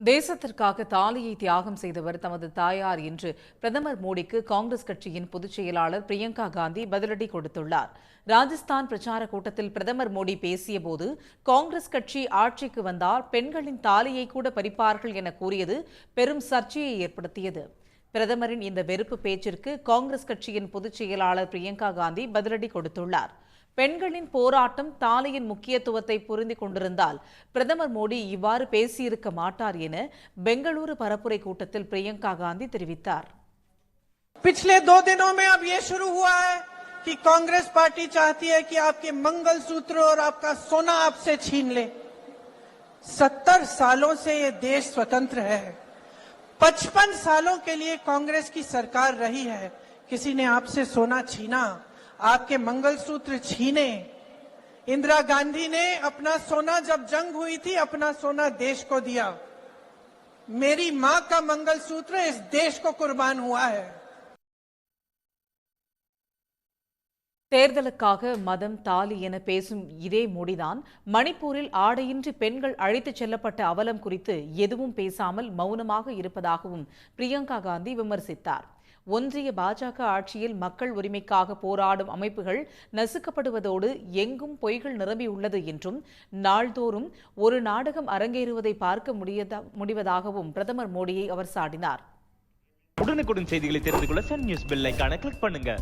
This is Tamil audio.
தேசத்திற்காக தாலியை தியாகம் செய்தவர் தமது தாயார் என்று பிரதமர் மோடிக்கு காங்கிரஸ் கட்சியின் பொதுச் செயலாளர் பிரியங்கா காந்தி பதிலடி கொடுத்துள்ளார். ராஜஸ்தான் பிரச்சார கூட்டத்தில் பிரதமர் மோடி பேசியபோது காங்கிரஸ் கட்சி ஆட்சிக்கு வந்தால் பெண்களின் தாலியை கூட பறிப்பார்கள் என கூறியது பெரும் சர்ச்சையை ஏற்படுத்தியது. பிரதமரின் இந்த வெறுப்பு பேச்சிற்கு காங்கிரஸ் கட்சியின் பொதுச் செயலாளர் பிரியங்கா காந்தி பதிலடி கொடுத்துள்ளார். பெண்களின் போராட்டம் தாலியின் முக்கியத்துவத்தை புரிந்து கொண்டிருந்தால் பிரதமர் மோடி இவ்வாறு பேசியிருக்க மாட்டார் என பெங்களூரு பரப்புரை கூட்டத்தில் பிரியங்கா காந்தி தெரிவித்தார் पिछले दो दिनों में अब ये शुरू हुआ है कि कांग्रेस पार्टी चाहती है कि आपके मंगलसूत्र और आपका सोना आपसे छीन ले सत्तर सालों से ये देश स्वतंत्र है पचपन सालों के लिए कांग्रेस की सरकार रही है किसी ने आपसे सोना छीना आपके मंगलसूत्र छीने इंदिरा गांधी ने अपना सोना जब जंग हुई थी अपना सोना देश को दिया मेरी मां का मंगलसूत्र इस देश को कुर्बान हुआ है தேர்தலுக்காக மதம் தாலி என பேசும் இதே மோடிதான் மணிப்பூரில் ஆடையின்றி பெண்கள் அழைத்துச் செல்லப்பட்ட அவலம் குறித்து எதுவும் பேசாமல் மௌனமாக இருப்பதாகவும் பிரியங்கா காந்தி விமர்சித்தார் ஒன்றிய பாஜக ஆட்சியில் மக்கள் உரிமைக்காக போராடும் அமைப்புகள் நசுக்கப்படுவதோடு எங்கும் பொய்கள் நிரம்பியுள்ளது என்றும் நாள்தோறும் ஒரு நாடகம் அரங்கேறுவதை பார்க்க முடியதா முடிவதாகவும் பிரதமர் மோடியை அவர் சாடினார். உடனுக்குடன் செய்திகளை தெரிந்து கொள்ள சன் நியூஸ் பெல் கிளிக் பண்ணுங்க.